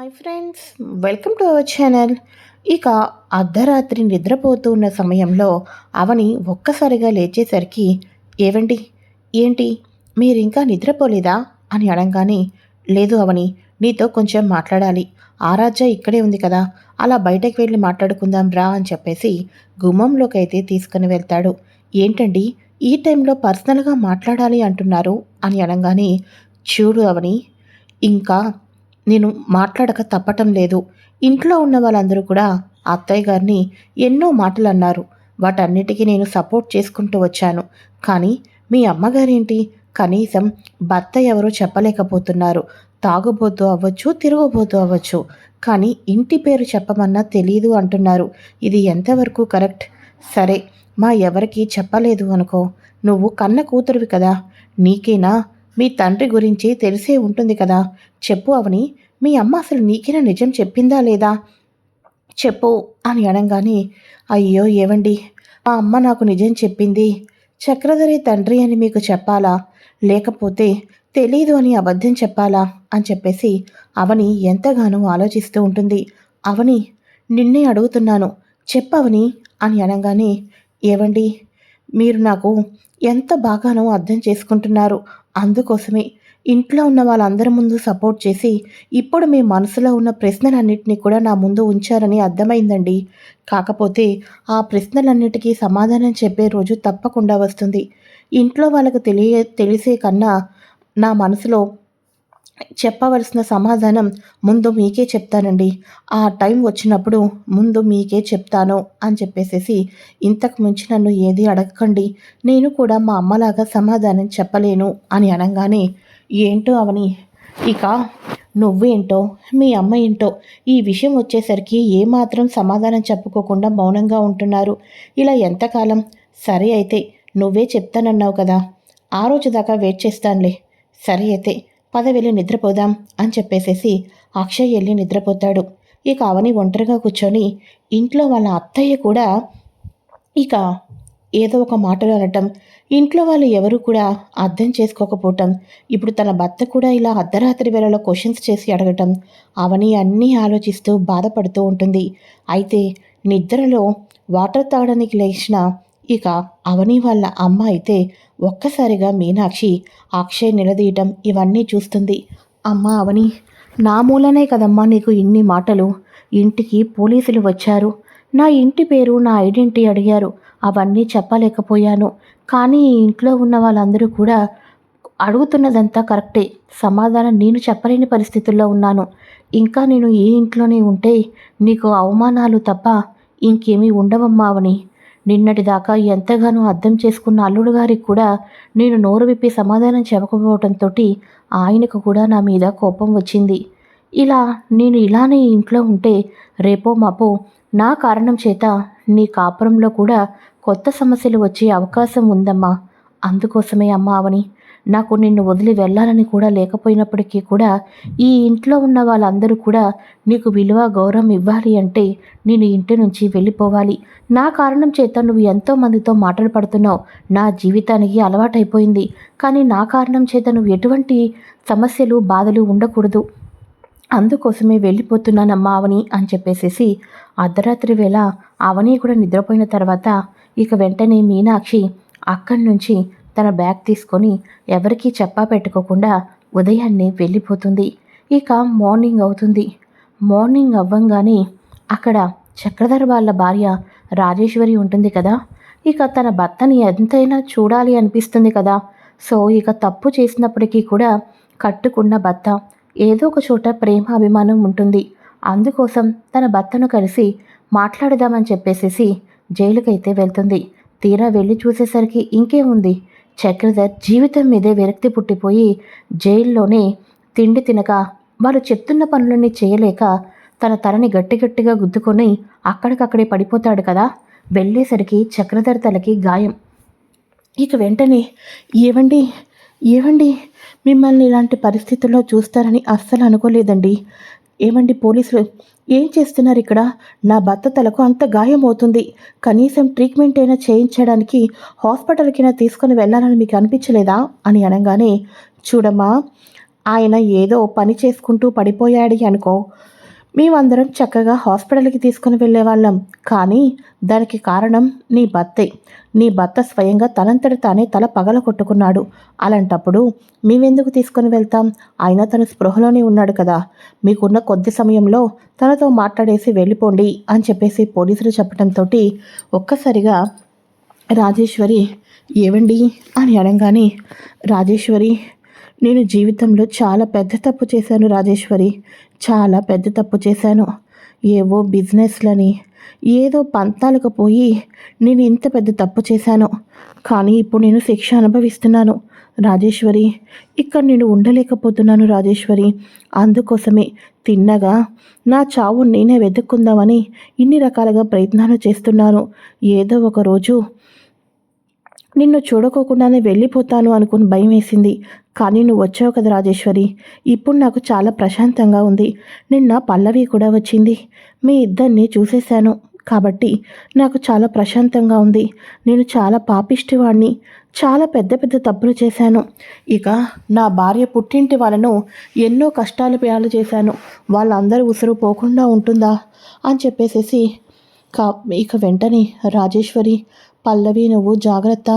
Hi friends welcome to our channel ఇక అర్ధరాత్రి నిద్రపోతున్న సమయంలో అవని ఒక్కసారిగా లేచేసరికి ఏవండి? ఏంటి? మీరు ఇంకా నిద్రపోలేదా? అని అడగానే లేదు అవని నీతో కొంచెం మాట్లాడాలి. ఆరాధ్య ఇక్కడే ఉంది కదా అలా బయటకు వెళ్ళి మాట్లాడుకుందాం రా అని చెప్పేసి గుమ్మంలోకి అయితే తీసుకుని వెళ్తాడు. ఏంటండి? ఈ టైంలో పర్సనల్గా మాట్లాడాలి అంటున్నారు అని అనగానే చూడు అవని ఇంకా నేను మాట్లాడక తప్పటం లేదు. ఇంట్లో ఉన్న వాళ్ళందరూ కూడా అత్తయ్య గారిని ఎన్నో మాటలు అన్నారు వాటన్నిటికీ నేను సపోర్ట్ చేసుకుంటూ వచ్చాను. కానీ మీ అమ్మగారేంటి? కనీసం భర్త ఎవరో చెప్పలేకపోతున్నారు. తాగుబోతూ అవ్వచ్చు తిరగబోతూ అవ్వచ్చు. కానీ ఇంటి పేరు చెప్పమన్నా తెలియదు అంటున్నారు. ఇది ఎంతవరకు కరెక్ట్? సరే మా ఎవరికి చెప్పలేదు అనుకో. నువ్వు కన్న కూతురువి కదా. నీకేనా? మీ తండ్రి గురించి తెలిసే ఉంటుంది కదా. చెప్పు అవని మీ అమ్మ అసలు నీకైనా నిజం చెప్పిందా లేదా? చెప్పు అని అనగానే అయ్యో ఏవండి మా అమ్మ నాకు నిజం చెప్పింది. చక్రధరి తండ్రి అని మీకు చెప్పాలా? లేకపోతే తెలీదు అని అబద్ధం చెప్పాలా? అని చెప్పేసి అవని ఎంతగానో ఆలోచిస్తూ ఉంటుంది. అవని నిన్నే అడుగుతున్నాను చెప్పవని అని అనగానే ఏవండి మీరు నాకు ఎంత బాగానో అర్థం చేసుకుంటున్నారు. అందుకోసమే ఇంట్లో ఉన్న వాళ్ళందరి ముందు సపోర్ట్ చేసి ఇప్పుడు మీ మనసులో ఉన్న ప్రశ్నలన్నింటినీ కూడా నా ముందు ఉంచారని అర్థమైందండి. కాకపోతే ఆ ప్రశ్నలన్నిటికీ సమాధానం చెప్పే రోజు తప్పకుండా వస్తుంది. ఇంట్లో వాళ్ళకు తెలియ తెలిసే కన్నా నా మనసులో చెప్పవలసిన సమాధానం ముందు మీకే చెప్తానండి. ఆ టైం వచ్చినప్పుడు ముందు మీకే చెప్తాను అని చెప్పేసేసి ఇంతకు మించి నన్ను ఏది అడగకండి. నేను కూడా మా అమ్మలాగా సమాధానం చెప్పలేను అని అనగానే ఏంటో అవని ఇక నువ్వేంటో మీ అమ్మ ఏంటో ఈ విషయం వచ్చేసరికి ఏమాత్రం సమాధానం చెప్పుకోకుండా మౌనంగా ఉంటున్నారు. ఇలా ఎంతకాలం? సరే అయితే నువ్వే చెప్తానన్నావు కదా. ఆ రోజు దాకా వెయిట్ చేస్తానులే. సరే అయితే పద వెళ్ళి నిద్రపోదాం అని చెప్పేసేసి అక్షయ్ వెళ్ళి నిద్రపోతాడు. ఇక అవని ఒంటరిగా కూర్చొని ఇంట్లో వాళ్ళ అత్తయ్య కూడా ఇక ఏదో ఒక మాటలు అనటం ఇంట్లో వాళ్ళు ఎవరు కూడా అర్థం చేసుకోకపోవటం ఇప్పుడు తన భర్త కూడా ఇలా అర్ధరాత్రి వేళలో క్వశ్చన్స్ చేసి అడగటం అవని అన్నీ ఆలోచిస్తూ బాధపడుతూ ఉంటుంది. అయితే నిద్రలో వాటర్ తాగడానికి లేచిన ఇక అవని వాళ్ళ అమ్మ అయితే ఒక్కసారిగా మీనాక్షి అక్షయ్ నిలదీయటం ఇవన్నీ చూస్తుంది. అమ్మ అవని నా మూలనే కదమ్మా నీకు ఇన్ని మాటలు. ఇంటికి పోలీసులు వచ్చారు. నా ఇంటి పేరు నా ఐడెంటిటీ అడిగారు. అవన్నీ చెప్పలేకపోయాను. కానీ ఇంట్లో ఉన్న వాళ్ళందరూ కూడా అడుగుతున్నదంతా కరెక్టే. సమాధానం నేను చెప్పలేని పరిస్థితుల్లో ఉన్నాను. ఇంకా నేను ఏ ఇంట్లోనే ఉంటే నీకు అవమానాలు తప్ప ఇంకేమీ ఉండవమ్మావని నిన్నటిదాకా ఎంతగానో అర్థం చేసుకున్న అల్లుడు గారికి కూడా నేను నోరు విప్పి సమాధానం చెప్పకపోవడంతో ఆయనకు కూడా నా మీద కోపం వచ్చింది. ఇలా నేను ఇలానే ఇంట్లో ఉంటే రేపో మాపో నా కారణం చేత నీ కాపురంలో కూడా కొత్త సమస్యలు వచ్చే అవకాశం ఉందమ్మా. అందుకోసమే అమ్మా అవని నాకు నిన్ను వదిలి వెళ్ళాలని కూడా లేకపోయినప్పటికీ కూడా ఈ ఇంట్లో ఉన్న వాళ్ళందరూ కూడా నీకు విలువ గౌరవం ఇవ్వాలి అంటే నేను ఇంటి నుంచి వెళ్ళిపోవాలి. నా కారణం చేత నువ్వు ఎంతో మందితో మాటలు పడుతున్నావు. నా జీవితానికి అలవాటైపోయింది. కానీ నా కారణం చేత నువ్వు ఎటువంటి సమస్యలు బాధలు ఉండకూడదు. అందుకోసమే వెళ్ళిపోతున్నానమ్మా అవని అని చెప్పేసేసి అర్ధరాత్రి వేళ అవని కూడా నిద్రపోయిన తర్వాత ఇక వెంటనే మీనాక్షి అక్కడి నుంచి తన బ్యాగ్ తీసుకొని ఎవరికీ చెప్పా పెట్టుకోకుండా ఉదయాన్నే వెళ్ళిపోతుంది. ఇక మార్నింగ్ అవుతుంది. మార్నింగ్ అవ్వంగానే అక్కడ చక్రధర్ వాళ్ళ భార్య రాజేశ్వరి ఉంటుంది కదా. ఇక తన భర్తని ఎంతైనా చూడాలి అనిపిస్తుంది కదా. సో ఇక తప్పు చేసినప్పటికీ కూడా కట్టుకున్న భర్త ఏదో ఒక చోట ప్రేమ అభిమానం ఉంటుంది. అందుకోసం తన భర్తను కలిసి మాట్లాడదామని చెప్పేసేసి జైలుకైతే వెళ్తుంది. తీరా వెళ్ళి చూసేసరికి ఇంకేముంది? చక్రధర్ జీవితం మీదే విరక్తి పుట్టిపోయి జైల్లోనే తిండి తినక వాళ్ళు చెప్తున్న పనులన్నీ చేయలేక తన తలని గట్టి గట్టిగా గుద్దుకొని అక్కడికక్కడే పడిపోతాడు కదా? వెళ్ళేసరికి చక్రధర్ తలకి గాయం. ఇక వెంటనే ఏవండి? ఏవండి? మిమ్మల్ని ఇలాంటి పరిస్థితుల్లో చూస్తారని అస్సలు అనుకోలేదండి. ఏమండి పోలీసులు? ఏం చేస్తున్నారు ఇక్కడ నా భర్త తలకు అంత గాయం అవుతుంది కనీసం ట్రీట్మెంట్ అయినా చేయించడానికి హాస్పిటల్కైనా తీసుకొని వెళ్ళాలని మీకు అనిపించలేదా? అని అనగానే చూడమ్మా ఆయన ఏదో పని చేసుకుంటూ పడిపోయాడు అనుకో. మేమందరం చక్కగా హాస్పిటల్కి తీసుకుని వెళ్ళేవాళ్ళం. కానీ దానికి కారణం నీ భర్తే. నీ భర్త స్వయంగా తనంతట తానే తల పగల కొట్టుకున్నాడు. అలాంటప్పుడు మేమెందుకు తీసుకొని వెళ్తాం? అయినా తను స్పృహలోనే ఉన్నాడు కదా. మీకున్న కొద్ది సమయంలో తనతో మాట్లాడేసి వెళ్ళిపోండి అని చెప్పేసి పోలీసులు చెప్పడంతో ఒక్కసారిగా రాజేశ్వరి ఏవండి? అని అనగానే రాజేశ్వరి నేను జీవితంలో చాలా పెద్ద తప్పు చేశాను రాజేశ్వరి. చాలా పెద్ద తప్పు చేశాను. ఏవో బిజినెస్లని ఏదో పంతాలకు పోయి నేను ఇంత పెద్ద తప్పు చేశాను. కానీ ఇప్పుడు నేను శిక్ష అనుభవిస్తున్నాను. రాజేశ్వరి ఇక్కడ నేను ఉండలేకపోతున్నాను రాజేశ్వరి. అందుకోసమే తిన్నగా నా చావు నేనే వెతుక్కుందామని ఇన్ని రకాలుగా ప్రయత్నాలు చేస్తున్నాను. ఏదో ఒక రోజు నిన్ను చూడకోకుండానే వెళ్ళిపోతాను అనుకుని భయం వేసింది. కానీ నువ్వు వచ్చావు కదా రాజేశ్వరి. ఇప్పుడు నాకు చాలా ప్రశాంతంగా ఉంది. నిన్న పల్లవి కూడా వచ్చింది. మీ ఇద్దరిని చూసేశాను. కాబట్టి నాకు చాలా ప్రశాంతంగా ఉంది. నేను చాలా పాపిష్టివాడిని చాలా పెద్ద పెద్ద తప్పులు చేశాను. ఇక నా భార్య పుట్టింటి వాళ్ళను ఎన్నో కష్టాలు పేయాలు చేశాను. వాళ్ళందరూ ఉసురు పోకుండా ఉంటుందా? అని చెప్పేసేసి కా ఇక వెంటనే రాజేశ్వరి పల్లవి నువ్వు జాగ్రత్త.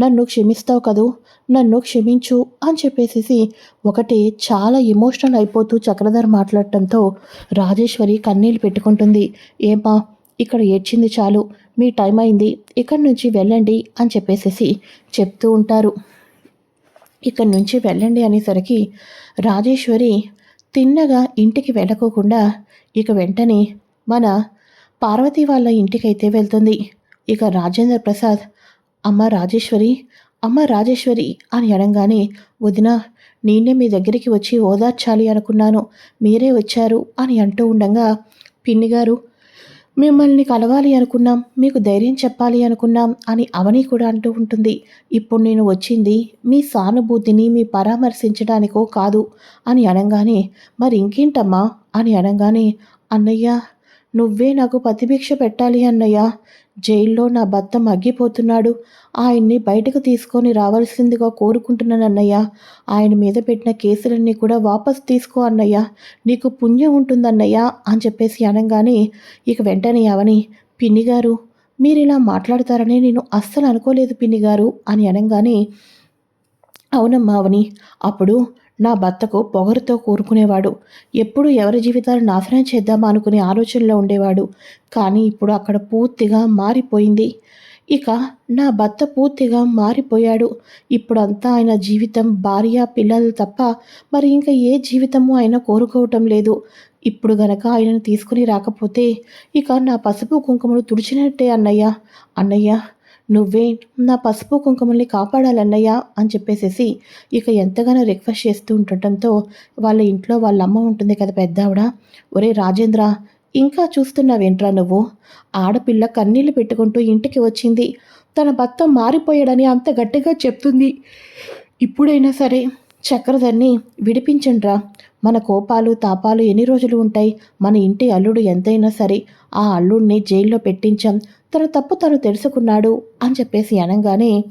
నన్ను క్షమిస్తావు కదూ. నన్ను క్షమించు అని చెప్పేసి ఒకటి చాలా ఎమోషనల్ అయిపోతూ చక్రధర్ మాట్లాడటంతో రాజేశ్వరి కన్నీళ్ళు పెట్టుకుంటుంది. ఏమా ఇక్కడ ఏడ్చింది చాలు. మీ టైం అయింది. ఇక్కడి నుంచి వెళ్ళండి అని చెప్పేసేసి చెప్తూ ఉంటారు. ఇక్కడి నుంచి వెళ్ళండి అనేసరికి రాజేశ్వరి తిన్నగా ఇంటికి వెళ్ళకోకుండా ఇక వెంటనే మన పార్వతి వాళ్ళ ఇంటికైతే వెళ్తుంది. ఇక రాజేంద్ర ప్రసాద్ అమ్మ రాజేశ్వరి అమ్మ రాజేశ్వరి అని అనగానే వదిన నేనే మీ దగ్గరికి వచ్చి ఓదార్చాలి అనుకున్నాను. మీరే వచ్చారు అని అంటూ ఉండగా పిన్ని గారు మిమ్మల్ని కలవాలి అనుకున్నాం. మీకు ధైర్యం చెప్పాలి అనుకున్నాం అని అవని కూడా అంటూ ఉంటుంది. ఇప్పుడు నేను వచ్చింది మీ సానుభూతిని మీ పరామర్శించడానికో కాదు అని అనగానే మరి ఇంకేంటమ్మా? అని అనగానే అన్నయ్య నువ్వే నాకు ప్రతిభిక్ష పెట్టాలి అన్నయ్య. జైల్లో నా భర్త మగ్గిపోతున్నాడు. ఆయన్ని బయటకు తీసుకొని రావాల్సిందిగా కోరుకుంటున్నాను అన్నయ్య. ఆయన మీద పెట్టిన కేసులన్నీ కూడా వాపస్ తీసుకో అన్నయ్య. నీకు పుణ్యం ఉంటుందన్నయ్య అని చెప్పేసి అనగానే ఇక వెంటనే అవని పిన్ని గారు మీరు ఇలా మాట్లాడతారని నేను అస్సలు అనుకోలేదు పిన్ని గారు అని అనగానే అవునమ్మా అవని అప్పుడు నా భర్తకు పొగరుతో కూరుకునేవాడు. ఎప్పుడు ఎవరి జీవితాలు నాశనం చేద్దామా అనుకునే ఆలోచనలో ఉండేవాడు. కానీ ఇప్పుడు అక్కడ పూర్తిగా మారిపోయింది. ఇక నా భర్త పూర్తిగా మారిపోయాడు. ఇప్పుడంతా ఆయన జీవితం భార్య పిల్లలు తప్ప మరి ఇంకా ఏ జీవితము ఆయన కోరుకోవటం లేదు. ఇప్పుడు గనక ఆయనను తీసుకుని రాకపోతే ఇక నా పసుపు కుంకుమలు తుడిచినట్టే అన్నయ్య. అన్నయ్య నువ్వే నా పసుపు కుంకుమల్ని కాపాడాలన్నయ్యా అని చెప్పేసేసి ఇక ఎంతగానో రిక్వెస్ట్ చేస్తూ ఉండటంతో వాళ్ళ ఇంట్లో వాళ్ళ అమ్మ ఉంటుంది కదా పెద్ద ఆవిడ ఒరే రాజేంద్ర ఇంకా చూస్తున్నావేంట్రా నువ్వు? ఆడపిల్ల కన్నీళ్ళు పెట్టుకుంటూ ఇంటికి వచ్చింది. తన భర్త మారిపోయాడని అంత గట్టిగా చెప్తుంది. ఇప్పుడైనా సరే చక్రధర్ని విడిపించండ్రా. మన కోపాలు తాపాలు ఎన్ని రోజులు ఉంటాయి? మన ఇంటి అల్లుడు ఎంతైనా సరే ఆ అల్లుడిని జైల్లో పెట్టించాం. తన తప్పు తను తెలుసుకున్నాడు అని చెప్పేసి అనగానే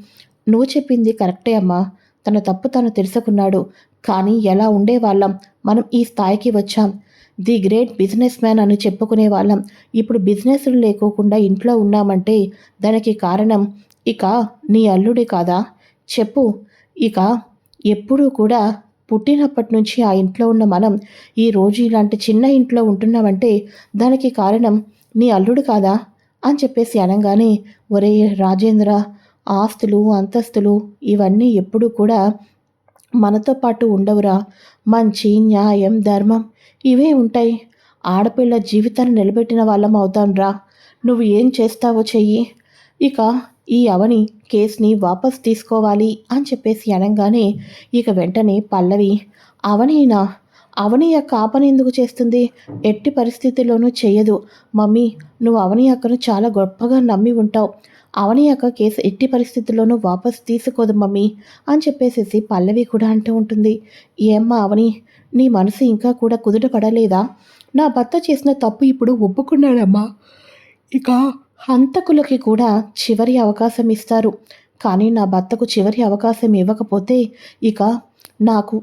నువ్వు చెప్పింది కరెక్టే అమ్మా. తన తప్పు తను తెలుసుకున్నాడు. కానీ ఎలా ఉండేవాళ్ళం? మనం ఈ స్థాయికి వచ్చాం. ది గ్రేట్ బిజినెస్ మ్యాన్ అని చెప్పుకునే వాళ్ళం ఇప్పుడు బిజినెస్లు లేకోకుండా ఇంట్లో ఉన్నామంటే దానికి కారణం ఇక నీ అల్లుడే కాదా? చెప్పు. ఇక ఎప్పుడూ కూడా పుట్టినప్పటి నుంచి ఆ ఇంట్లో ఉన్న మనం ఈరోజు ఇలాంటి చిన్న ఇంట్లో ఉంటున్నామంటే దానికి కారణం నీ అల్లుడు కాదా? అని చెప్పేసి అనగానే ఒరే రాజేంద్ర ఆస్తులు అంతస్తులు ఇవన్నీ ఎప్పుడూ కూడా మనతో పాటు ఉండవురా. మంచి న్యాయం ధర్మం ఇవే ఉంటాయి. ఆడపిల్ల జీవితాన్ని నిలబెట్టిన వాళ్ళం అవుతాంరా. నువ్వు ఏం చేస్తావో చెయ్యి. ఇక ఈ అవని కేసుని వాపస్ తీసుకోవాలి అని చెప్పేసి అనగానే ఇక వెంటనే పల్లవి అవనీనా అవని యొక్క ఆపని ఎందుకు చేస్తుంది? ఎట్టి పరిస్థితుల్లోనూ చేయదు. మమ్మీ నువ్వు అవని అక్కను చాలా గొప్పగా నమ్మి ఉంటావు. అవని యొక్క కేసు ఎట్టి పరిస్థితుల్లోనూ వాపస్ తీసుకోదు మమ్మీ అని చెప్పేసేసి పల్లవి కూడా అంటూ ఉంటుంది. ఏమ్మా అవని నీ మనసు ఇంకా కూడా కుదుట పడలేదా? నా భర్త చేసిన తప్పు ఇప్పుడు ఒప్పుకున్నాడమ్మా. ఇక హంతకులకి కూడా చివరి అవకాశం ఇస్తారు కానీ నా భర్తకు చివరి అవకాశం ఇవ్వకపోతే ఇక నాకు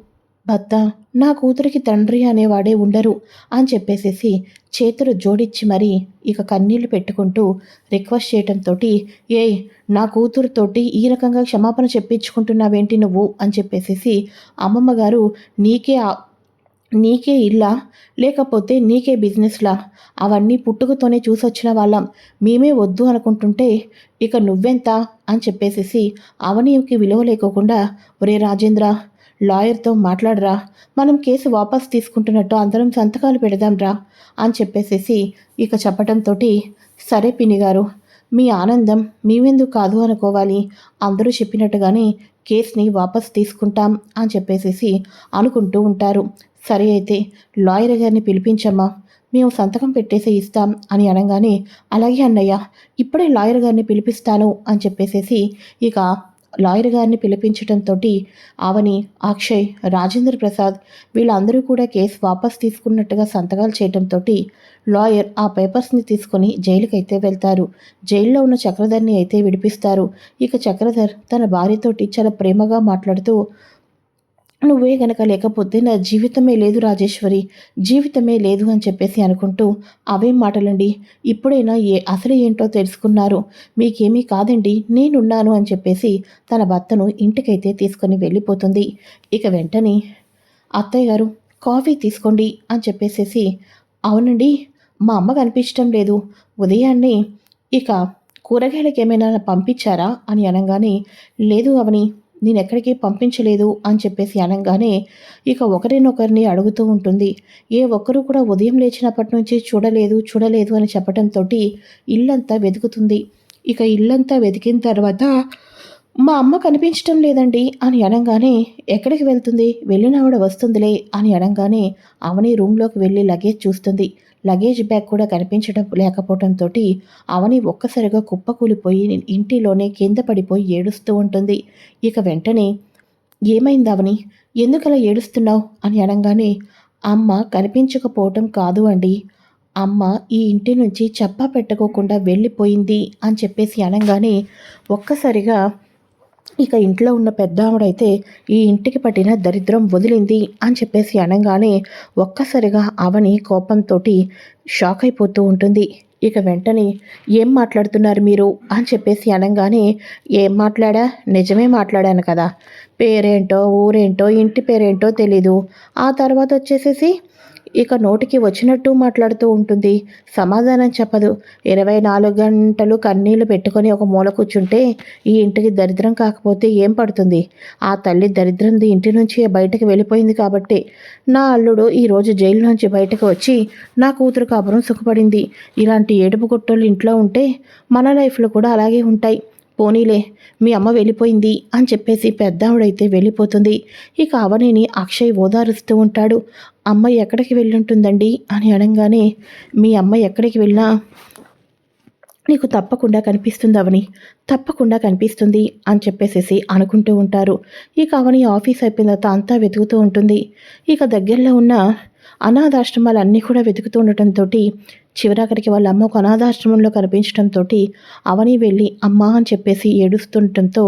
భర్త నా కూతురికి తండ్రి అనేవాడే ఉండరు అని చెప్పేసేసి చేతులు జోడించి మరీ ఇక కన్నీళ్ళు పెట్టుకుంటూ రిక్వెస్ట్ చేయటంతో ఏయ్ నా కూతురుతోటి ఈ రకంగా క్షమాపణ చెప్పించుకుంటున్నావేంటి నువ్వు? అని చెప్పేసేసి అమ్మమ్మ గారు నీకే నీకే ఇల్లా? లేకపోతే నీకే బిజినెస్లా? అవన్నీ పుట్టుకతోనే చూసొచ్చిన వాళ్ళం. మేమే వద్దు అనుకుంటుంటే ఇక నువ్వెంత? అని చెప్పేసేసి అవనీకి విలువ లేకోకుండా ఒరే రాజేంద్ర లాయర్తో మాట్లాడరా. మనం కేసు వాపస్ తీసుకుంటున్నట్టు అందరం సంతకాలు పెడదాంరా. అని చెప్పేసేసి ఇక చెప్పటంతో సరే పిన్ని గారు మీ ఆనందం మేమెందుకు కాదు అనుకోవాలి. అందరూ చెప్పినట్టుగానే కేసుని వాపస్ తీసుకుంటాం అని చెప్పేసేసి అనుకుంటూ ఉంటారు. సరే అయితే లాయర్ గారిని పిలిపించమ్మా. మేము సంతకం పెట్టేసి ఇస్తాం అని అనగానే అలాగే అన్నయ్య ఇప్పుడే లాయర్ గారిని పిలిపిస్తాను అని చెప్పేసేసి ఇక లాయర్ గారిని పిలిపించడంతో ఆవని అక్షయ్ రాజేంద్ర ప్రసాద్ వీళ్ళందరూ కూడా కేసు వాపస్ తీసుకున్నట్టుగా సంతకాలు చేయడంతో లాయర్ ఆ పేపర్స్ని తీసుకొని జైలుకైతే వెళ్తారు. జైల్లో ఉన్న చక్రధర్ని అయితే విడిపిస్తారు. ఇక చక్రధర్ తన భార్యతోటి చాలా ప్రేమగా మాట్లాడుతూ నువ్వే గనక లేకపోతే నా జీవితమే లేదు రాజేశ్వరి జీవితమే లేదు అని చెప్పేసి అనుకుంటూ అవేం మాటలండి. ఇప్పుడైనా ఏ అసలు ఏంటో తెలుసుకున్నారు. మీకేమీ కాదండి నేనున్నాను అని చెప్పేసి తన భర్తను ఇంటికైతే తీసుకొని వెళ్ళిపోతుంది. ఇక వెంటనే అత్తయ్య గారు కాఫీ తీసుకోండి అని చెప్పేసేసి అవునండి మా అమ్మ కనిపించడం లేదు. ఉదయాన్నే ఇక కూరగాయలకు ఏమైనా పంపించారా? అని అనగానే లేదు అవని నేను ఎక్కడికి పంపించలేదు అని చెప్పేసి అనగానే ఇక ఒకరినొకరిని అడుగుతూ ఉంటుంది. ఏ ఒక్కరు కూడా ఉదయం లేచినప్పటి నుంచి చూడలేదు చూడలేదు అని చెప్పడంతో ఇల్లంతా వెతుకుతుంది. ఇక ఇల్లంతా వెతికిన తర్వాత మా అమ్మ కనిపించడం లేదండి అని అనగానే ఎక్కడికి వెళ్తుంది? వెళ్ళిన ఆవిడ వస్తుందిలే అని అనగానే అవని రూమ్లోకి వెళ్ళి లగేజ్ చూస్తుంది. లగేజ్ బ్యాగ్ కూడా కనిపించడం లేకపోవడంతో అవని ఒక్కసారిగా కుప్పకూలిపోయి ఇంటిలోనే కింద పడిపోయి ఏడుస్తూ ఉంటుంది. ఇక వెంటనే ఏమైంది అవని? ఎందుకలా ఏడుస్తున్నావు? అని అనగానే అమ్మ కనిపించకపోవటం కాదు అండి. అమ్మ ఈ ఇంటి నుంచి చెప్పా పెట్టుకోకుండా వెళ్ళిపోయింది అని చెప్పేసి అనగానే ఒక్కసారిగా ఇక ఇంట్లో ఉన్న పెద్ద ఆవిడైతే ఈ ఇంటికి పట్టిన దరిద్రం వదిలింది అని చెప్పేసి అనగానే ఒక్కసారిగా అవని కోపంతో షాక్ అయిపోతూ ఉంటుంది. ఇక వెంటనే ఏం మాట్లాడుతున్నారు మీరు? అని చెప్పేసి అనగానే ఏం మాట్లాడా? నిజమే మాట్లాడాను కదా. పేరేంటో ఊరేంటో ఇంటి పేరేంటో తెలీదు. ఆ తర్వాత వచ్చేసేసి ఇక నోటికి వచ్చినట్టు మాట్లాడుతూ ఉంటుంది. సమాధానం చెప్పదు. ఇరవై నాలుగు గంటలు కన్నీళ్ళు పెట్టుకొని ఒక మూల కూర్చుంటే ఈ ఇంటికి దరిద్రం కాకపోతే ఏం పడుతుంది? ఆ తల్లి దరిద్రంది ఇంటి నుంచి బయటకు వెళ్ళిపోయింది కాబట్టి. నా అల్లుడు ఈరోజు జైలు నుంచి బయటకు వచ్చి నా కూతురు కాపురం సుఖపడింది. ఇలాంటి ఏడుపు గుట్టలు ఇంట్లో ఉంటే మన లైఫ్లో కూడా అలాగే ఉంటాయి. పోనీలే మీ అమ్మ వెళ్ళిపోయింది అని చెప్పేసి పెద్దావిడైతే వెళ్ళిపోతుంది. ఇక అవనిని అక్షయ్ ఓదారుస్తూ ఉంటాడు. అమ్మ ఎక్కడికి వెళ్ళుంటుందండి? అని అనగానే మీ అమ్మ ఎక్కడికి వెళ్ళినా నీకు తప్పకుండా కనిపిస్తుంది అవని. తప్పకుండా కనిపిస్తుంది అని చెప్పేసేసి అనుకుంటూ ఉంటారు. ఇక అవని ఆఫీస్ అయిపోయిన తర్వాత అంతా వెతుకుతూ ఉంటుంది. ఇక దగ్గరలో ఉన్న అనాథాశ్రమాలన్నీ కూడా వెతుకుతూ ఉండటంతో చివరాఖరికి వాళ్ళ అమ్మ ఒక అనాథాశ్రమంలో కనిపించడంతో అవని వెళ్ళి అమ్మా అని చెప్పేసి ఏడుస్తుండటంతో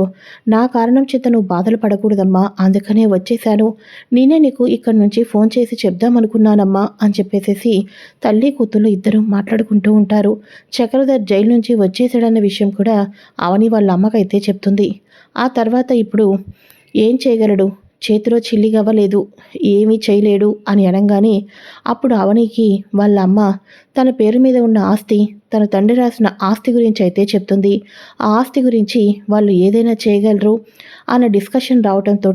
నా కారణం చేత నువ్వు బాధలు పడకూడదమ్మా అందుకనే వచ్చేశాను. నేనే నీకు ఇక్కడి నుంచి ఫోన్ చేసి చెప్దామనుకున్నానమ్మా అని చెప్పేసేసి తల్లి కూతుళ్ళు ఇద్దరు మాట్లాడుకుంటూ ఉంటారు. చక్రధర్ జైలు నుంచి వచ్చేసాడన్న విషయం కూడా అవని వాళ్ళ అమ్మకైతే చెప్తుంది. ఆ తర్వాత ఇప్పుడు ఏం చేయగలడు? చేతిలో చిల్లిగవ్వలేదు ఏమీ చేయలేడు అని అనగానే అప్పుడు అవనికి వాళ్ళ అమ్మ తన పేరు మీద ఉన్న ఆస్తి తన తండ్రి రాసిన ఆస్తి గురించి అయితే చెప్తుంది. ఆ ఆస్తి గురించి వాళ్ళు ఏదైనా చేయగలరు అన్న డిస్కషన్ రావడంతో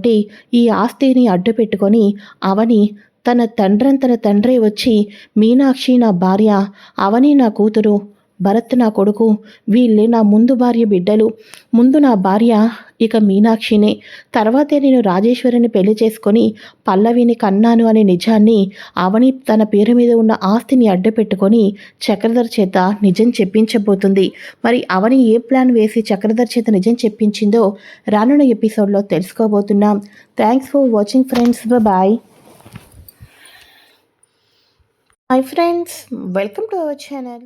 ఈ ఆస్తిని అడ్డు పెట్టుకొని అవని తన తండ్రంతన తండ్రి వచ్చి మీనాక్షి నా భార్య అవని నా కూతురు భరత్ నా కొడుకు వీళ్ళే నా ముందు భార్య బిడ్డలు. ముందు నా భార్య ఇక మీనాక్షినే. తర్వాతే నేను రాజేశ్వరిని పెళ్ళి చేసుకొని పల్లవిని కన్నాను అనే నిజాన్ని అవని తన పేరు మీద ఉన్న ఆస్తిని అడ్డుపెట్టుకొని చక్రధర్ చేత నిజం చెప్పించబోతుంది. మరి అవని ఏ ప్లాన్ వేసి చక్రధర్ చేత నిజం చెప్పించిందో రానున్న ఎపిసోడ్లో తెలుసుకోబోతున్నాం. Thanks for watching friends bye hi friends welcome to our channel